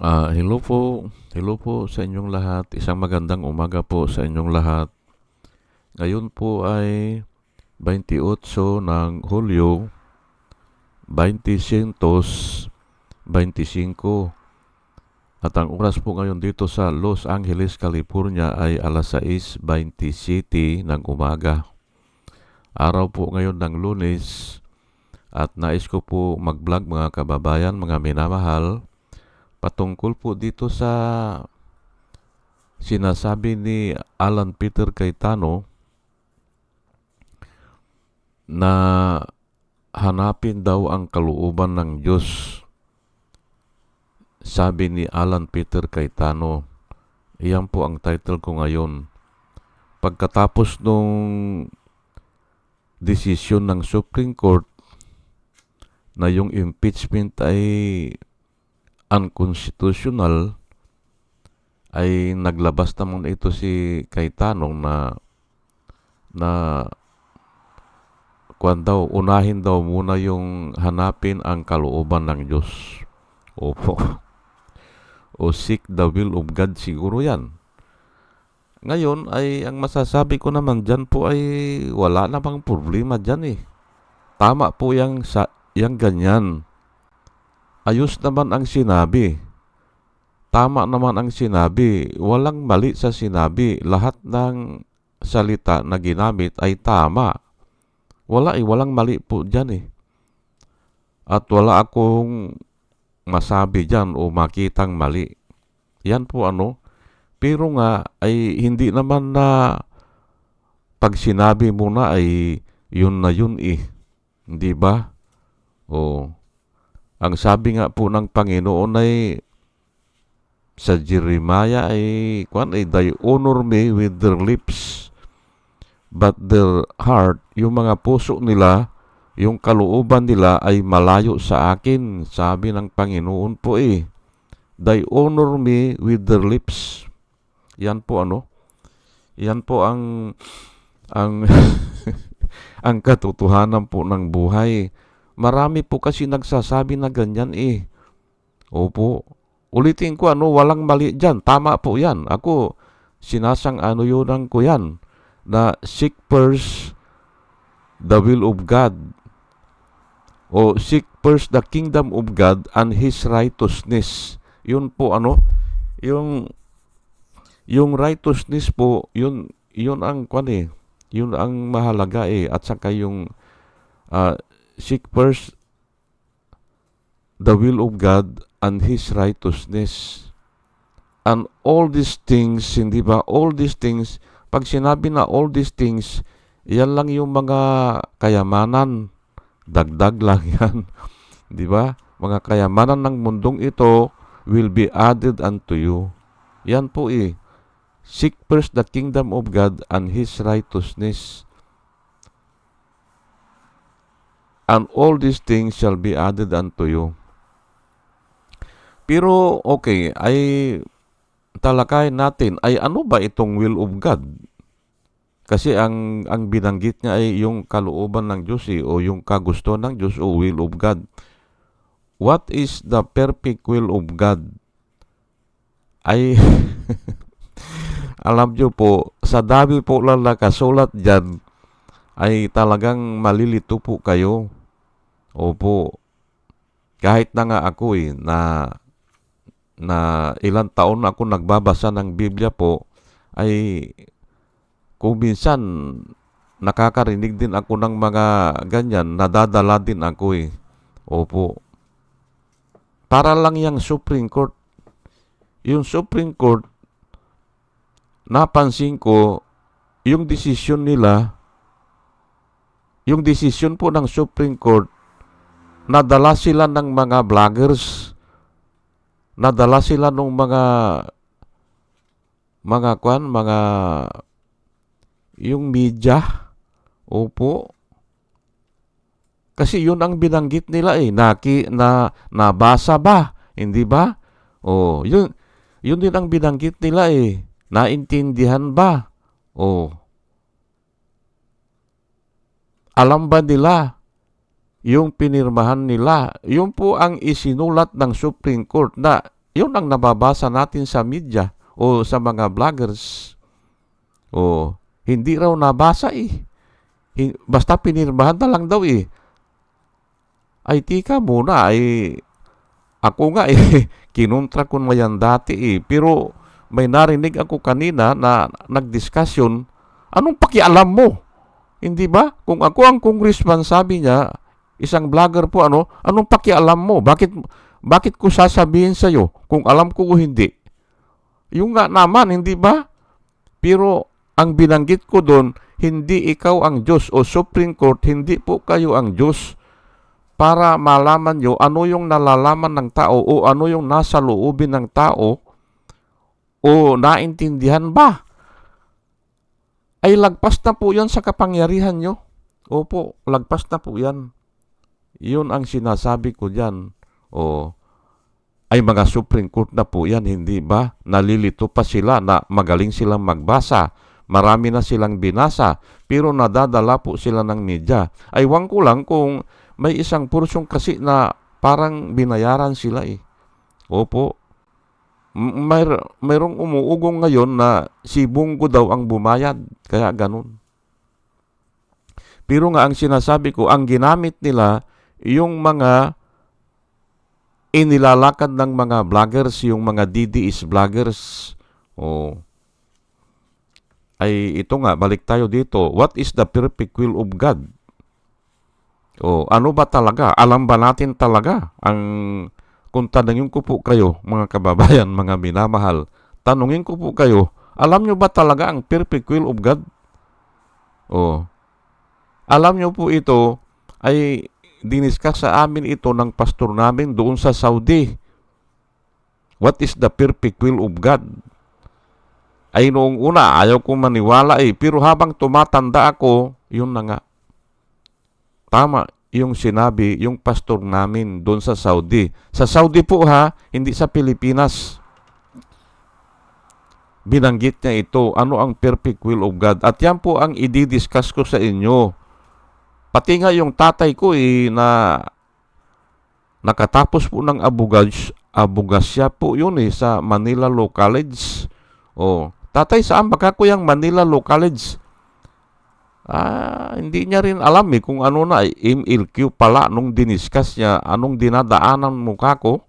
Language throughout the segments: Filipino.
Ah, hello po. Hello po sa inyong lahat. Isang magandang umaga po sa inyong lahat. Ngayon po ay 28 ng Hulyo 2025. At ang oras po ngayon dito sa Los Angeles, California ay alas 6.20 ng umaga. Araw po ngayon ng lunes at nais ko po mag-vlog mga kababayan, mga minamahal patungkol po dito sa sinasabi ni Alan Peter Cayetano na hanapin daw ang kalooban ng Diyos. Sabi ni Alan Peter Cayetano. Iyan po ang title ko ngayon. Pagkatapos nung desisyon ng Supreme Court na yung impeachment ay unconstitutional ay naglabas naman ito si Cayetano na na kuan daw unahin daw muna yung hanapin ang kalooban ng Diyos. Opo. o seek the will of God siguro yan. Ngayon ay ang masasabi ko naman dyan po ay wala namang problema dyan eh. Tama po yang, sa, yang ganyan ayos naman ang sinabi. Tama naman ang sinabi. Walang mali sa sinabi. Lahat ng salita na ginamit ay tama. Wala eh, walang mali po dyan eh. At wala akong masabi dyan o makitang mali. Yan po ano. Pero nga ay hindi naman na pag sinabi mo na ay yun na yun eh. Hindi ba? O ang sabi nga po ng Panginoon ay sa Jeremiah ay kwan ay they honor me with their lips but their heart yung mga puso nila yung kalooban nila ay malayo sa akin sabi ng Panginoon po eh. They honor me with their lips. Yan po ano? Yan po ang ang ang katotohanan po ng buhay Marami po kasi nagsasabi na ganyan eh. Opo. Ulitin ko ano, walang mali dyan. Tama po yan. Ako, sinasang ano yun ko yan. Na seek first the will of God. O seek first the kingdom of God and His righteousness. Yun po ano, yung yung righteousness po, yun yun ang kwan eh. Yun ang mahalaga eh at saka yung uh, seek first the will of God and His righteousness. And all these things, hindi ba? All these things, pag sinabi na all these things, yan lang yung mga kayamanan. Dagdag lang yan. di ba? Mga kayamanan ng mundong ito will be added unto you. Yan po eh. Seek first the kingdom of God and His righteousness and all these things shall be added unto you. Pero okay, ay talakay natin ay ano ba itong will of God? Kasi ang ang binanggit niya ay yung kalooban ng Diyos eh, o yung kagusto ng Diyos o will of God. What is the perfect will of God? Ay alam niyo po, sa dami po lang nakasulat dyan, ay talagang malilito po kayo. Opo. Kahit na nga ako eh, na, na ilang taon ako nagbabasa ng Biblia po, ay kung minsan nakakarinig din ako ng mga ganyan, nadadala din ako eh. Opo. Para lang yung Supreme Court. Yung Supreme Court, napansin ko, yung desisyon nila, yung desisyon po ng Supreme Court, nadala sila ng mga vloggers, nadala sila ng mga mga kwan, mga yung media. Opo. Kasi yun ang binanggit nila eh. Naki, na, nabasa ba? Hindi ba? Oh, yun, yun din ang binanggit nila eh. Naintindihan ba? Oh. Alam ba nila yung pinirmahan nila. Yun po ang isinulat ng Supreme Court na Yun ang nababasa natin sa media o sa mga vloggers. O hindi raw nabasa eh. Basta pinirmahan na lang daw eh. Ay tika muna ay ako nga eh kinontra ko yan dati eh. Pero may narinig ako kanina na nagdiskasyon, anong pakialam mo? Hindi ba? Kung ako ang congressman, sabi niya, isang vlogger po, ano, anong pakialam mo? Bakit, bakit ko sasabihin sa'yo kung alam ko o hindi? Yung nga naman, hindi ba? Pero ang binanggit ko doon, hindi ikaw ang Diyos o Supreme Court, hindi po kayo ang Diyos para malaman nyo ano yung nalalaman ng tao o ano yung nasa loobin ng tao o naintindihan ba? Ay lagpas na po yan sa kapangyarihan nyo. Opo, lagpas na po yan. Yun ang sinasabi ko dyan. O, ay mga Supreme Court na po yan, hindi ba? Nalilito pa sila na magaling silang magbasa. Marami na silang binasa, pero nadadala po sila ng media. Ay wang ko lang kung may isang porsyong kasi na parang binayaran sila eh. Opo, M- Mayr- mayroong umuugong ngayon na si Bungo daw ang bumayad. Kaya ganun. Pero nga ang sinasabi ko, ang ginamit nila yung mga inilalakad ng mga vloggers, yung mga DDS vloggers. Oh. Ay ito nga, balik tayo dito. What is the perfect will of God? Oh, ano ba talaga? Alam ba natin talaga ang kung tanungin ko po kayo, mga kababayan, mga minamahal, tanungin ko po kayo, alam nyo ba talaga ang perfect will of God? Oh. Alam nyo po ito, ay diniskas sa amin ito ng pastor namin doon sa Saudi. What is the perfect will of God? Ay noong una, ayaw ko maniwala eh. Pero habang tumatanda ako, yun na nga. Tama, yung sinabi, yung pastor namin doon sa Saudi. Sa Saudi po ha, hindi sa Pilipinas. Binanggit niya ito, ano ang perfect will of God. At yan po ang i-discuss ko sa inyo. Pati nga yung tatay ko eh, na nakatapos po ng abugas, abugasya po yun eh, sa Manila Law College. Oh, tatay saan ba ko yung Manila Law College? Ah, hindi niya rin alam eh kung ano na MLQ pala nung diniskas niya, anong dinadaanan mo kako,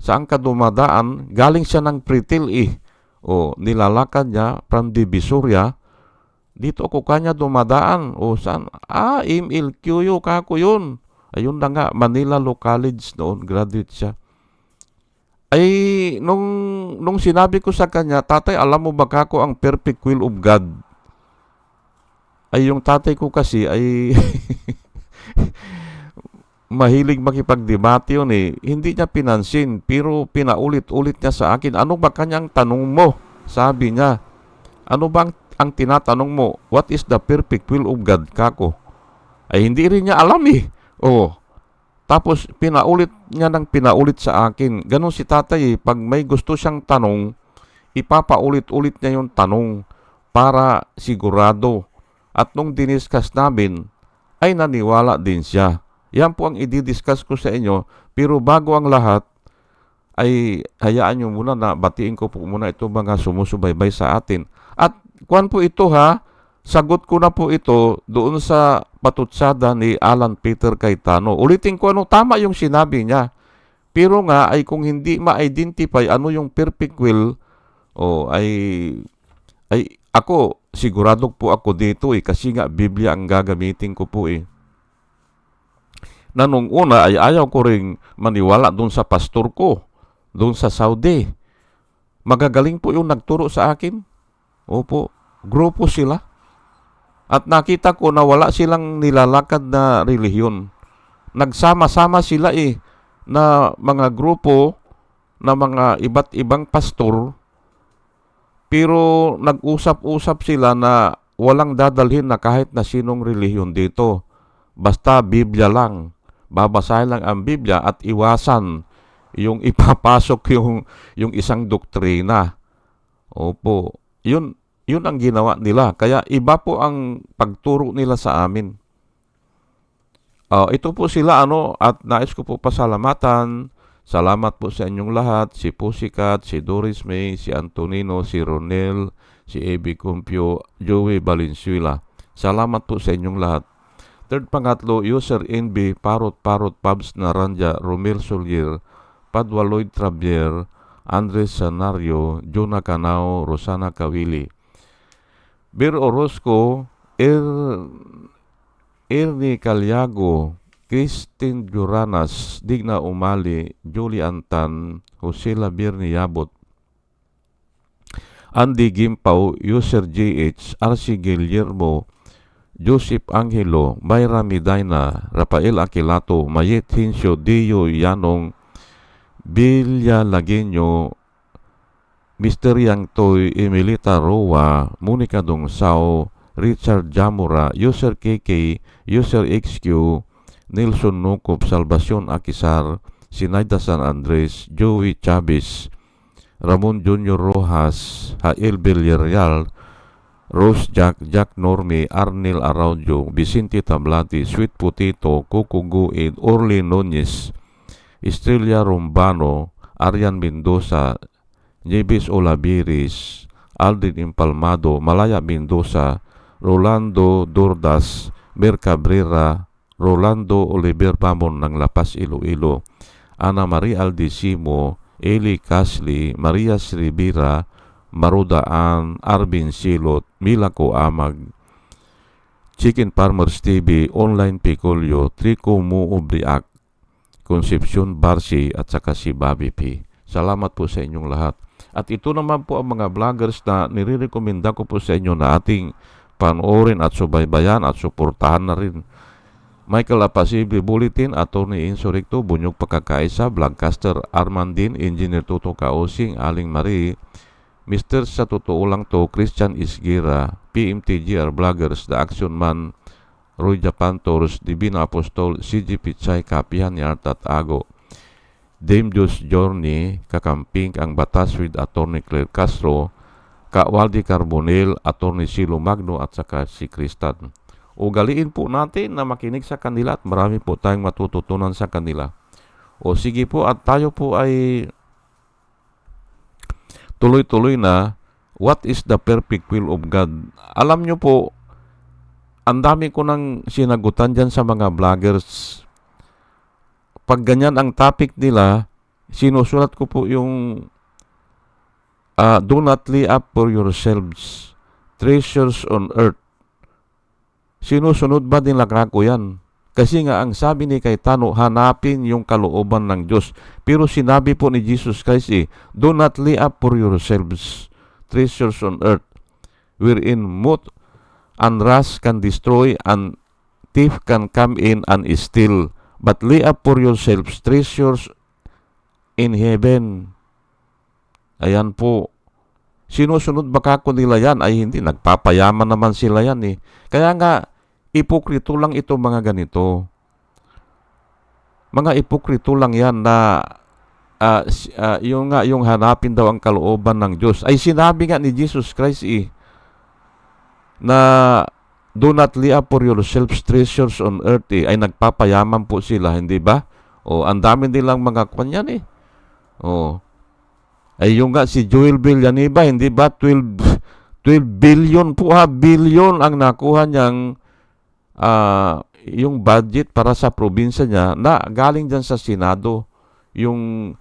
saan ka dumadaan, galing siya ng Pritil eh. O, nilalakad niya from Divisoria, dito ako kanya dumadaan. O, saan? Ah, MLQ yun, kako yun. Ayun na nga, Manila Law College noon, graduate siya. Ay, nung, nung sinabi ko sa kanya, tatay, alam mo ba kako ang perfect will of God? ay yung tatay ko kasi ay mahilig makipagdebate yun eh. Hindi niya pinansin, pero pinaulit-ulit niya sa akin, ano ba kanyang tanong mo? Sabi niya, ano bang ang tinatanong mo? What is the perfect will of God, kako? Ay hindi rin niya alam eh. Oh. Tapos pinaulit niya ng pinaulit sa akin. Ganon si tatay eh. Pag may gusto siyang tanong, ipapaulit-ulit niya yung tanong para sigurado. At nung diniskas namin, ay naniwala din siya. Yan po ang i-discuss ko sa inyo. Pero bago ang lahat, ay hayaan nyo muna na batiin ko po muna ito mga sumusubaybay sa atin. At kuan po ito ha, sagot ko na po ito doon sa patutsada ni Alan Peter Cayetano. Ulitin ko ano, tama yung sinabi niya. Pero nga ay kung hindi ma-identify ano yung perfect will, o ay ay ako sigurado po ako dito eh kasi nga Biblia ang gagamitin ko po eh. Na nung una ay ayaw ko ring maniwala doon sa pastor ko, doon sa Saudi. Magagaling po yung nagturo sa akin. Opo, grupo sila. At nakita ko na wala silang nilalakad na relihiyon. Nagsama-sama sila eh na mga grupo na mga iba't ibang pastor pero nag-usap-usap sila na walang dadalhin na kahit na sinong relihiyon dito. Basta Biblia lang. Babasahin lang ang Biblia at iwasan yung ipapasok yung, yung isang doktrina. Opo. Yun, yun ang ginawa nila. Kaya iba po ang pagturo nila sa amin. Uh, ito po sila ano at nais ko po pasalamatan Salamat po sa inyong lahat, si Pussycat, si Doris May, si Antonino, si Ronel, si Ebi Cumpio, Joey Valenzuela. Salamat po sa inyong lahat. Third pangatlo, user NB, Parot Parot Pabs Naranja, Romel Solier, Padua Lloyd Trabier, Andres Sanario, Jonah Canao, Rosana Kawili. Bir Orozco, Er, Ernie Calyago, Christine Duranas, Digna Umali, Julie Antan, Jose Labirni Yabot, Andy Gimpaw, User GH, RC Guillermo, Joseph Angelo, Mayra Medina, Rafael Aquilato, Mayet Hinsyo, Dio Yanong, Bilya Lagenyo, Mr. Yang Toy, Emilita Roa, Monica Dongsao, Richard Jamura, User KK, User XQ, Nelson Nukop, Salvacion Akisar, Sinaida San Andres, Joey Chavez, Ramon Junior Rojas, Hael Villarreal, Rose Jack, Jack Norme, Arnel Araujo, Vicente Tablati, Sweet Potato, Coco Guid, Orly Nunez, Estrella Rombano, Arian Mendoza, Jebis Olabiris, Aldrin Impalmado, Malaya Mendoza, Rolando Dordas, Mer Cabrera, Rolando Oliver Pamon ng Lapas Iloilo, Ana Maria Aldisimo, Eli Casli, Maria Sribira, Marudaan, Arvin Silot, Milako Amag, Chicken Farmers TV, Online Picolio, Trico Muubriak, Concepcion Barsi at saka si Bobby P. Salamat po sa inyong lahat. At ito naman po ang mga vloggers na nirerekomenda ko po sa inyo na ating panoorin at subaybayan at suportahan na rin. Michael Apasible Bulletin, Attorney Insurrecto, Bunyog Pagkakaisa, Vlogcaster Armandin, Engineer Toto Kaosing, Aling Marie, Mr. Sa Totoo Lang To, Christian Isgira, PMTGR Vloggers, The Action Man, Roy Japantors, Divina Apostol, CG Pichay, Kapihan ni Artat Ago, Dame Diyos Journey, Kakamping ang Batas with Attorney Claire Castro, Kawaldi Carbonel, Attorney Silo Magno at saka si Kristan. Ugaliin po natin na makinig sa kanila at marami po tayong matututunan sa kanila. O sige po at tayo po ay tuloy-tuloy na what is the perfect will of God. Alam nyo po, ang dami ko nang sinagutan dyan sa mga vloggers. Pag ganyan ang topic nila, sinusulat ko po yung uh, do not lay up for yourselves treasures on earth Sinusunod ba din ko yan? Kasi nga ang sabi ni Kaitano, hanapin yung kalooban ng Diyos. Pero sinabi po ni Jesus Christ eh, Do not lay up for yourselves treasures on earth, wherein moth and rust can destroy and thief can come in and steal. But lay up for yourselves treasures in heaven. Ayan po. Sinusunod ba kako nila yan? Ay hindi, nagpapayaman naman sila yan eh. Kaya nga, ipokrito lang ito mga ganito. Mga ipokrito lang yan na uh, uh, yung nga yung hanapin daw ang kalooban ng Diyos. Ay sinabi nga ni Jesus Christ eh, na do not lay up for yourselves treasures on earth eh, ay nagpapayaman po sila, hindi ba? O ang dami nilang mga kanyan eh. O. Ay yung nga si Joel Villaniba, hindi ba? 12 12 billion po ha, billion ang nakuha niyang uh, yung budget para sa probinsya niya na galing dyan sa Senado. Yung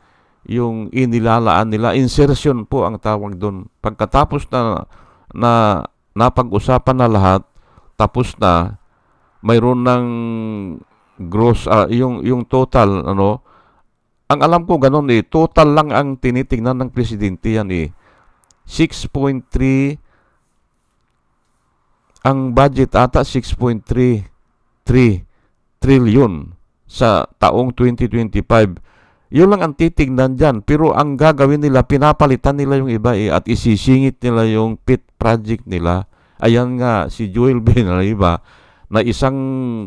yung inilalaan nila insertion po ang tawag doon pagkatapos na na napag-usapan na lahat tapos na mayroon ng gross uh, yung yung total ano ang alam ko ganun eh total lang ang tinitingnan ng presidente yan eh 6.3 ang budget ata 6.33 trillion sa taong 2025. Yun lang ang titignan dyan. Pero ang gagawin nila, pinapalitan nila yung iba eh, at isisingit nila yung pit project nila. Ayan nga, si Joel Benariba, na isang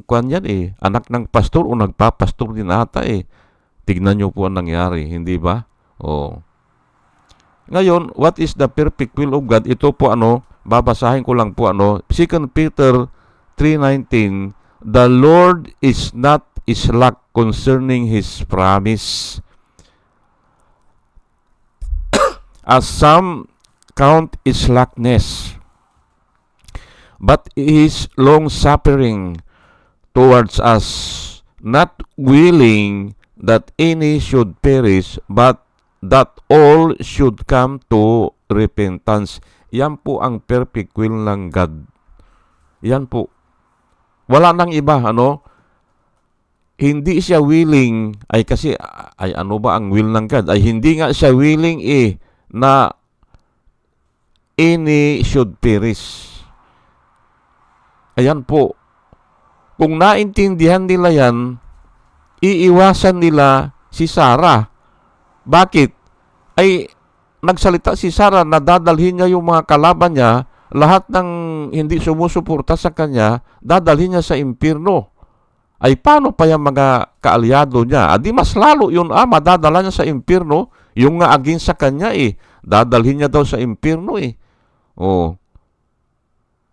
kwan yan eh, anak ng pastor o nagpapastor din ata eh. Tignan nyo po ang nangyari, hindi ba? Oh. Ngayon, what is the perfect will of God? Ito po ano, babasahin ko lang po ano, 2 Peter 3.19, The Lord is not slack concerning His promise, as some count slackness, but is long suffering towards us, not willing that any should perish, but that all should come to repentance. Yan po ang perfect will ng God. Yan po. Wala nang iba, ano? Hindi siya willing, ay kasi, ay ano ba ang will ng God? Ay hindi nga siya willing eh, na any should perish. Ayan po. Kung naintindihan nila yan, iiwasan nila si Sarah. Bakit? Ay nagsalita si Sarah na dadalhin niya yung mga kalaban niya, lahat ng hindi sumusuporta sa kanya, dadalhin niya sa impyerno. Ay paano pa yung mga kaalyado niya? Adi mas lalo yun ah, madadala niya sa impyerno, yung nga agin sa kanya eh, dadalhin niya daw sa impyerno eh. Oh.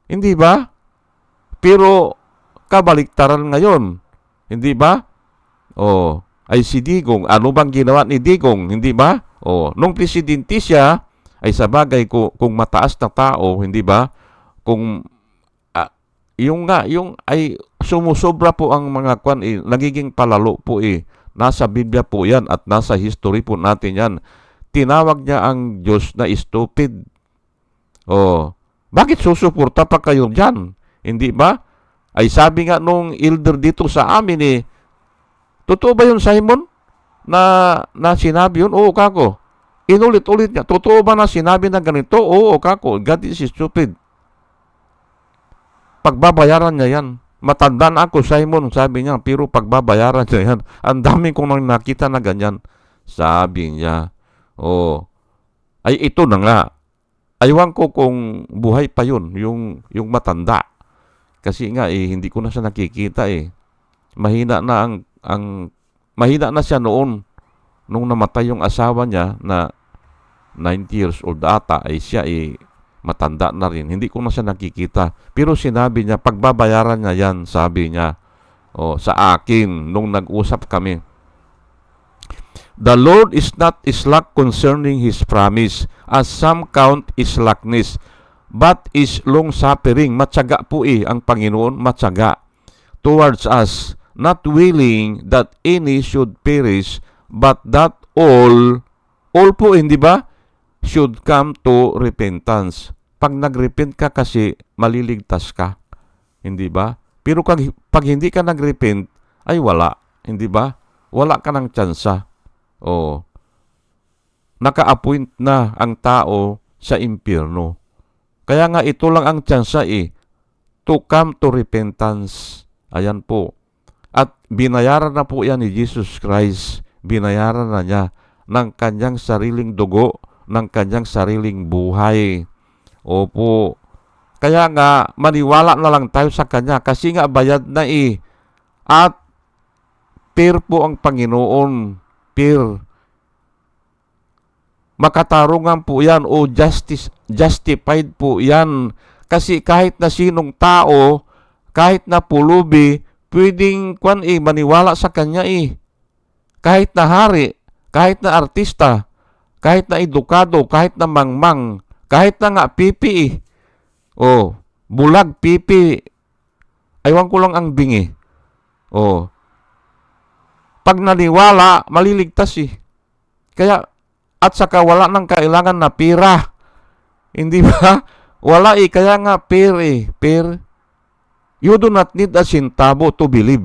Hindi ba? Pero kabaliktaran ngayon. Hindi ba? Oh, ay si Digong, ano bang ginawa ni Digong, hindi ba? Oh, nung presidente siya, ay sa bagay kung, kung mataas na tao, hindi ba? Kung ah, yung nga, yung ay sumusobra po ang mga kwan eh, nagiging palalo po eh. Nasa Biblia po yan at nasa history po natin yan. Tinawag niya ang Diyos na stupid. Oh, bakit susuporta pa kayo dyan? Hindi ba? Ay sabi nga nung elder dito sa amin eh, totoo ba yun Simon? Na, na sinabi yun? Oo, kako. Inulit-ulit niya. Totoo ba na sinabi na ganito? Oo, kako. God is stupid. Pagbabayaran niya yan. Matanda na ako, Simon, sabi niya, pero pagbabayaran niya yan. Ang dami kong nakita na ganyan. Sabi niya, oh, ay ito na nga. Aywan ko kung buhay pa yun, yung, yung matanda. Kasi nga, eh, hindi ko na siya nakikita eh. Mahina na ang, ang mahina na siya noon. Nung namatay yung asawa niya na 90 years old ata, ay siya eh, matanda na rin. Hindi ko na siya nakikita. Pero sinabi niya, pagbabayaran niya yan, sabi niya, oh, sa akin, nung nag-usap kami. The Lord is not slack concerning His promise, as some count slackness, but is long-suffering. Matyaga po eh, ang Panginoon, matyaga towards us, not willing that any should perish, but that all, all po, hindi ba? Should come to repentance. Pag nag-repent ka kasi, maliligtas ka. Hindi ba? Pero kag, pag hindi ka nag-repent, ay wala. Hindi ba? Wala ka ng tsansa. Oo. Naka-appoint na ang tao sa impyerno. Kaya nga ito lang ang tsansa eh. To come to repentance. Ayan po. At binayaran na po yan ni Jesus Christ. Binayaran na niya ng kanyang sariling dugo, ng kanyang sariling buhay. Opo. Kaya nga, maniwala na lang tayo sa kanya kasi nga bayad na eh. At peer po ang Panginoon. Peer. Makatarungan po yan o justice, justified po yan. Kasi kahit na sinong tao, kahit na pulubi, pwedeng kwan eh, maniwala sa kanya eh. Kahit na hari, kahit na artista, kahit na edukado, kahit na mangmang, kahit na nga pipi eh. Oh, bulag pipi. Aywan ko lang ang bingi. Oh. Pag naniwala, maliligtas eh. Kaya, at saka wala nang kailangan na pira. Hindi ba? Wala eh. Kaya nga, pair eh. Pair. You do not need a centavo to believe.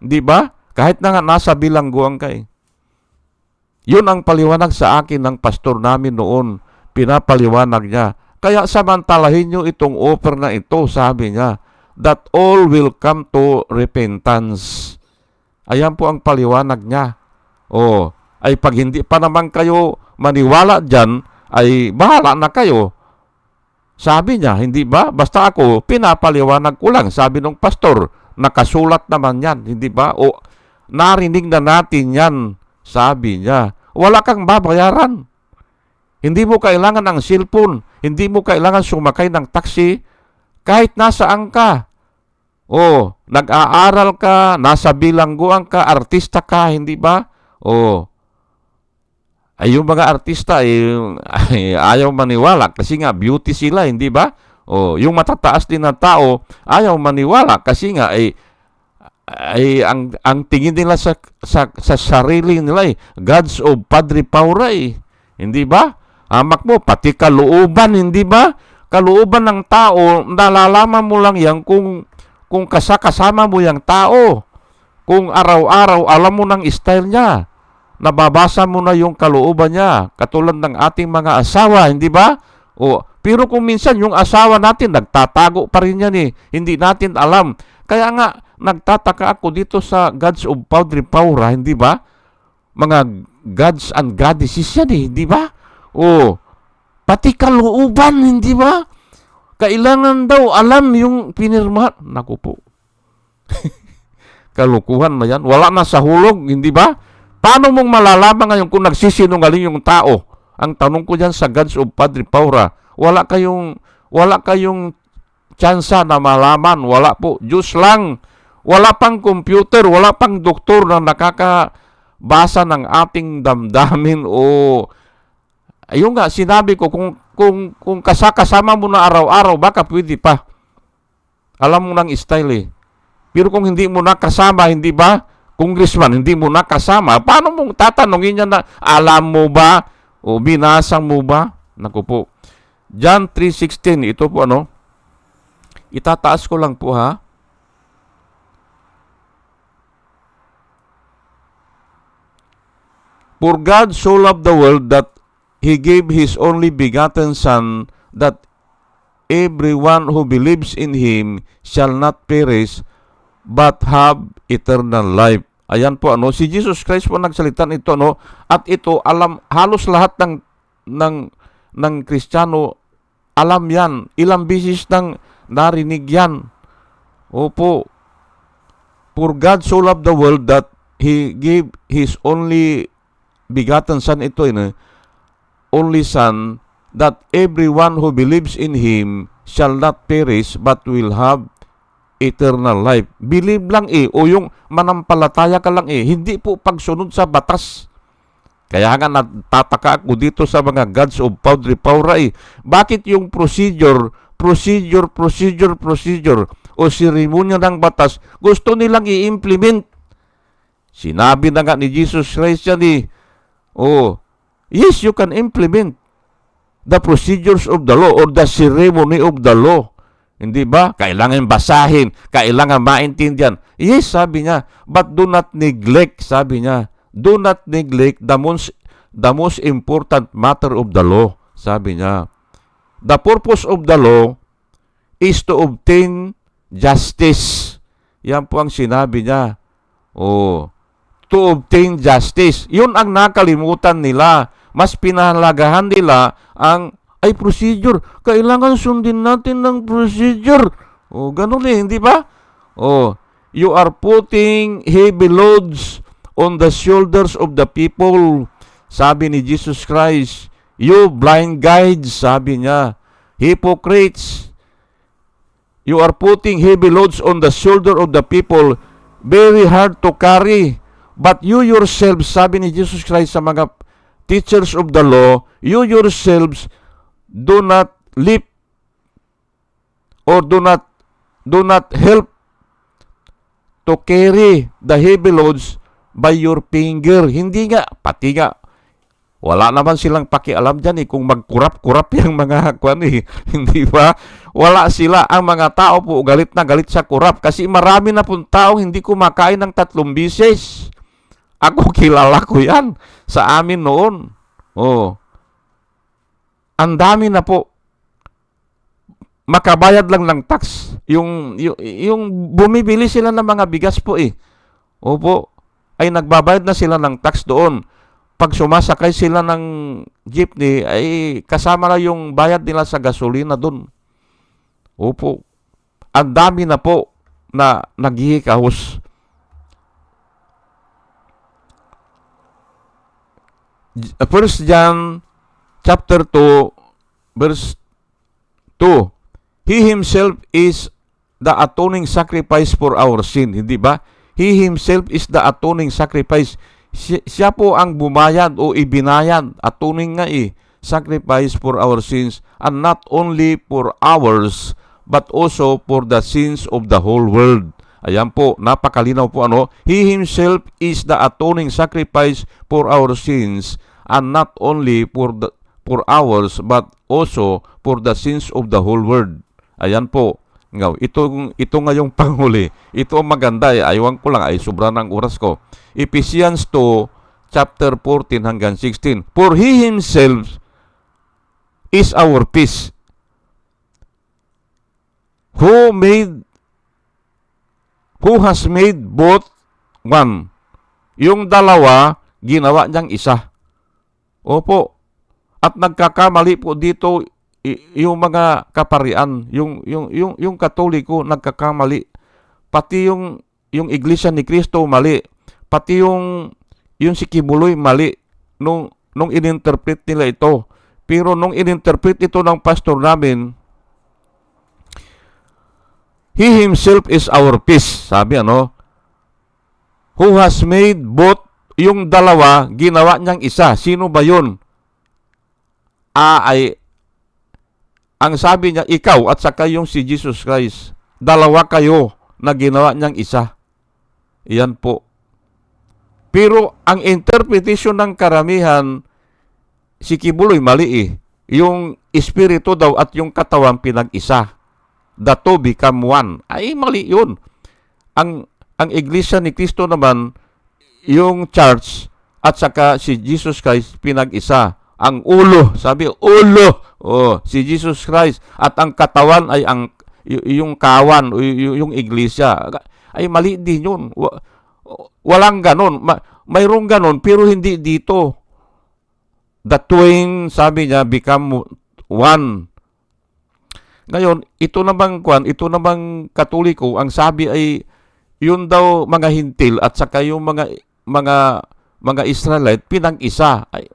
Hindi ba? Kahit na nga nasa bilangguan ka eh. Yun ang paliwanag sa akin ng pastor namin noon. Pinapaliwanag niya. Kaya samantalahin nyo itong offer na ito, sabi niya, that all will come to repentance. Ayan po ang paliwanag niya. Oh, ay pag hindi pa naman kayo maniwala dyan, ay bahala na kayo. Sabi niya, hindi ba? Basta ako, pinapaliwanag ko lang. Sabi ng pastor, nakasulat naman yan, hindi ba? O narinig na natin yan, sabi niya. Wala kang babayaran. Hindi mo kailangan ng cellphone. Hindi mo kailangan sumakay ng taxi. Kahit nasaan ka. O, nag-aaral ka, nasa bilangguan ka, artista ka, hindi ba? O, ay yung mga artista ay, ay ayaw maniwala kasi nga beauty sila, hindi ba? O yung matataas din na tao ayaw maniwala kasi nga ay ay ang ang tingin nila sa sa, sa sarili nila ay gods of Padre Paura eh. Hindi ba? Amak mo pati kalooban, hindi ba? Kalooban ng tao, nalalaman mo lang yan kung kung kasakasama mo yung tao. Kung araw-araw alam mo ng style niya nababasa mo na yung kalooban niya, katulad ng ating mga asawa, hindi ba? O, pero kung minsan yung asawa natin nagtatago pa rin yan eh, hindi natin alam. Kaya nga nagtataka ako dito sa Gods of Padre Paura, hindi ba? Mga gods and goddesses yan eh, hindi ba? O, pati kalooban, hindi ba? Kailangan daw alam yung pinirma. Naku po. Kalukuhan na yan. Wala na sa hulog, hindi ba? Paano mong malalaman ngayon kung nagsisinungaling yung tao? Ang tanong ko diyan sa Gods of Padre Paura, wala kayong wala kayong tsansa na malaman, wala po. Diyos lang. Wala pang computer, wala pang doktor na nakakabasa ng ating damdamin o ayun nga sinabi ko kung kung kung kasakasama mo na araw-araw baka pwede pa. Alam mo ng style eh. Pero kung hindi mo nakasama, hindi ba? congressman, hindi mo nakasama, paano mong tatanungin niya na alam mo ba o binasa mo ba? Naku po. John 3.16, ito po ano, itataas ko lang po ha. For God so loved the world that He gave His only begotten Son, that everyone who believes in Him shall not perish, but have eternal life. Ayan po ano, si Jesus Christ po nagsalita nito ano, at ito alam halos lahat ng ng ng Kristiyano alam yan. Ilang bisis nang narinig yan. Opo. For God so loved the world that He gave His only begotten Son ito ino, only Son that everyone who believes in Him shall not perish but will have eternal life. Believe lang eh, o yung manampalataya ka lang eh, hindi po pagsunod sa batas. Kaya nga natataka ako dito sa mga gods of Padre Paura eh. Bakit yung procedure, procedure, procedure, procedure o seremonya ng batas gusto nilang i-implement? Sinabi na nga ni Jesus Christ yan eh. Oh, yes, you can implement the procedures of the law or the ceremony of the law. Hindi ba? Kailangan basahin, kailangan maintindihan. Yes, sabi niya, but do not neglect, sabi niya. Do not neglect the most, the most important matter of the law, sabi niya. The purpose of the law is to obtain justice. Yan po ang sinabi niya. Oh, to obtain justice. Yun ang nakalimutan nila. Mas pinahalagahan nila ang ay procedure. Kailangan sundin natin ng procedure. O, ganun eh, hindi ba? O, you are putting heavy loads on the shoulders of the people. Sabi ni Jesus Christ, you blind guides, sabi niya, hypocrites, you are putting heavy loads on the shoulder of the people, very hard to carry. But you yourselves, sabi ni Jesus Christ sa mga teachers of the law, you yourselves do not lift or do not do not help to carry the heavy loads by your finger. Hindi nga, pati nga, wala naman silang pakialam dyan eh kung magkurap-kurap yung mga kwan eh. Hindi ba? Wala sila. Ang mga tao po galit na galit sa kurap kasi marami na pong tao hindi kumakain ng tatlong bises. Ako kilala ko yan sa amin noon. Oh ang dami na po makabayad lang ng tax. Yung, yung, yung bumibili sila ng mga bigas po eh. Opo, ay nagbabayad na sila ng tax doon. Pag sumasakay sila ng jeepney, ay kasama na yung bayad nila sa gasolina doon. Opo, ang dami na po na naghihikahos. First John chapter 2, verse 2. He himself is the atoning sacrifice for our sin. Hindi ba? He himself is the atoning sacrifice. si- siya po ang bumayad o ibinayad at tuning nga eh, sacrifice for our sins and not only for ours but also for the sins of the whole world. Ayan po, napakalinaw po ano. He himself is the atoning sacrifice for our sins and not only for the for ours but also for the sins of the whole world. Ayan po. Ngaw, ito, ito nga yung panghuli. Ito ang maganda eh. Aywan ko lang ay sobra ng oras ko. Ephesians 2 chapter 14 hanggang 16. For he himself is our peace. Who made who has made both one. Yung dalawa, ginawa niyang isa. Opo. At nagkakamali po dito yung mga kaparian, yung yung yung yung Katoliko nagkakamali. Pati yung yung Iglesia ni Cristo mali. Pati yung yung si Kibuloy mali nung nung ininterpret nila ito. Pero nung ininterpret ito ng pastor namin, He himself is our peace. Sabi ano? Who has made both yung dalawa, ginawa niyang isa. Sino ba yun? Ah, ay ang sabi niya, ikaw at saka yung si Jesus Christ. Dalawa kayo na ginawa niyang isa. Iyan po. Pero ang interpretation ng karamihan, si Kibuloy mali eh. Yung espiritu daw at yung katawan pinag-isa the two become one. Ay, mali yun. Ang, ang iglesia ni Kristo naman, yung church at saka si Jesus Christ pinag-isa. Ang ulo, sabi, ulo, oh, si Jesus Christ. At ang katawan ay ang yung kawan, o yung iglesia. Ay, mali din yun. Wa- Walang ganon. Ma- mayroong ganon, pero hindi dito. The twain, sabi niya, become one. Ngayon, ito namang kwan, ito namang katoliko, ang sabi ay yun daw mga hintil at saka yung mga mga mga Israelite pinag-isa. Ay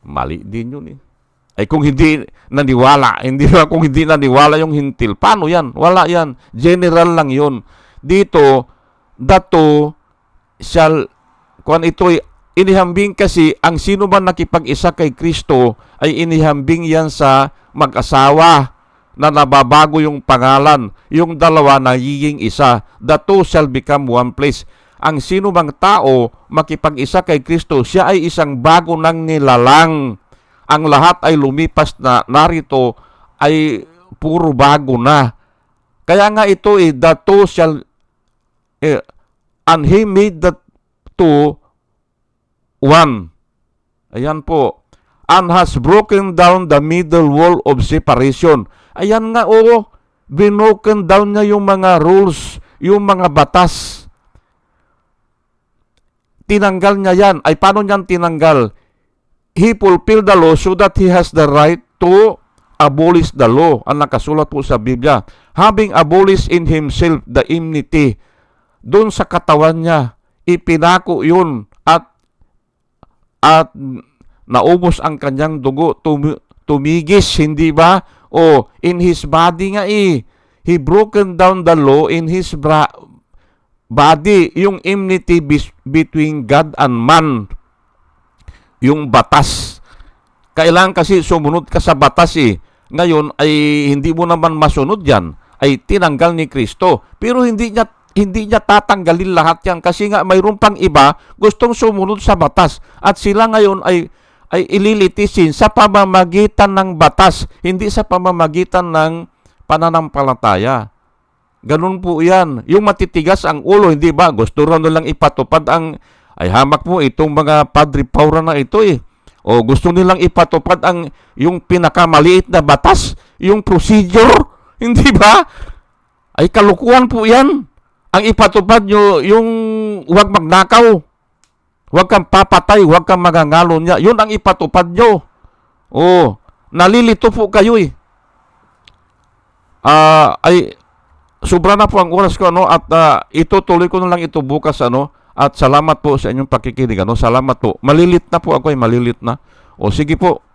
mali din yun eh. Ay kung hindi naniwala, hindi kung hindi naniwala yung hintil, paano yan? Wala yan. General lang yun. Dito, dato shall kung ito ay inihambing kasi ang sino man nakipag-isa kay Kristo ay inihambing yan sa mag-asawa na nababago yung pangalan. Yung dalawa nagiging isa. The two shall become one place. Ang sino mang tao makipag-isa kay Kristo, siya ay isang bago ng nilalang. Ang lahat ay lumipas na narito ay puro bago na. Kaya nga ito eh, the two shall eh, and he made the two one. Ayan po. And has broken down the middle wall of separation. Ayan nga, oo. Binoken down niya yung mga rules, yung mga batas. Tinanggal niya yan. Ay, paano niyan tinanggal? He fulfilled the law so that he has the right to abolish the law. Ang nakasulat po sa Biblia. Having abolished in himself the enmity. Doon sa katawan niya, ipinako yun at at naubos ang kanyang dugo, tumi- tumigis, hindi ba? O, in his body nga eh. He broken down the law in his bra- body, yung enmity between God and man. Yung batas. Kailangan kasi sumunod ka sa batas eh. Ngayon ay hindi mo naman masunod yan. Ay tinanggal ni Kristo. Pero hindi niya hindi niya tatanggalin lahat yan kasi nga mayroon pang iba gustong sumunod sa batas at sila ngayon ay ay ililitisin sa pamamagitan ng batas, hindi sa pamamagitan ng pananampalataya. Ganun po yan. Yung matitigas ang ulo, hindi ba? Gusto raw nilang ipatupad ang, ay hamak mo itong mga padre paura na ito eh. O gusto nilang ipatupad ang, yung pinakamaliit na batas, yung procedure, hindi ba? Ay kalukuhan po yan. Ang ipatupad nyo, yung huwag magnakaw, Huwag kang papatay, huwag kang magangalo niya. Yun ang ipatupad nyo. Oh, nalilito po kayo eh. Ah, ay sobra na po ang oras ko ano at ah, itutuloy ko na lang ito bukas ano at salamat po sa inyong pakikinig ano. Salamat po. Malilit na po ako eh, malilit na. O sige po.